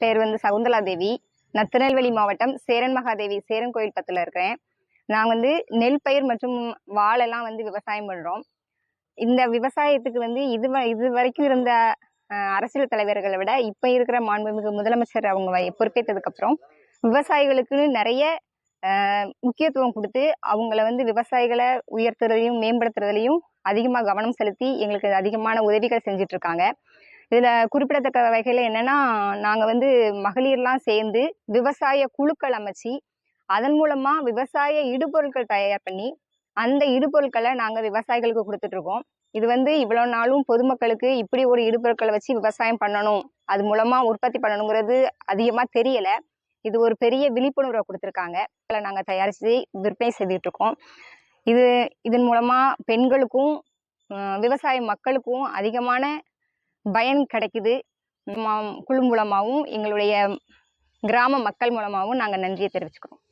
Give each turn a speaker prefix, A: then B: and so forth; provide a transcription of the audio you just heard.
A: பேர் வந்து சகுந்தலா தேவி நான் திருநெல்வேலி மாவட்டம் சேரன் மகாதேவி சேரன் கோயில் பத்தில் இருக்கிறேன். நான் வந்து நெல் பயிர் மற்றும் வாழெல்லாம் வந்து விவசாயம் பண்ணுறோம் இந்த விவசாயத்துக்கு வந்து இது வ- இது வரைக்கும் இருந்த அரசியல் தலைவர்களை விட இப்போ இருக்கிற மாண்புமிகு முதலமைச்சர் அவங்க வ- பொறுப்பேற்றதுக்கப்புறம் விவசாயிகளுக்குன்னு நிறைய முக்கியத்துவம் கொடுத்து அவங்கள வந்து விவசாயிகளை உயர்த்துறதையும் மேம்படுத்துறதுலையும் அதிகமாக கவனம் செலுத்தி எங்களுக்கு அதிகமான உதவிகள் செஞ்சிட்ருக்காங்க இதில் குறிப்பிடத்தக்க வகையில் என்னென்னா நாங்கள் வந்து மகளிர்லாம் சேர்ந்து விவசாய குழுக்கள் அமைச்சு அதன் மூலமாக விவசாய இடுபொருட்கள் தயார் பண்ணி அந்த இடுபொருட்களை நாங்கள் விவசாயிகளுக்கு கொடுத்துட்ருக்கோம். இது வந்து இவ்வளோ நாளும் பொதுமக்களுக்கு இப்படி ஒரு இடுபொருட்களை வச்சு விவசாயம் பண்ணணும் அது மூலமாக உற்பத்தி பண்ணணுங்கிறது அதிகமாக தெரியலை. இது ஒரு பெரிய விழிப்புணர்வை கொடுத்துருக்காங்க. இதில் நாங்கள் தயாரித்து விற்பனை செய்துட்ருக்கோம். இது இதன் மூலமாக பெண்களுக்கும் விவசாய மக்களுக்கும் அதிகமான பயன் கிடைக்குது. மா- குழு மூலமாகவும் எங்களுடைய கிராம மக்கள் மூலமாகவும் நாங்கள் நன்றியை தெரிவிச்சுக்கிறோம்.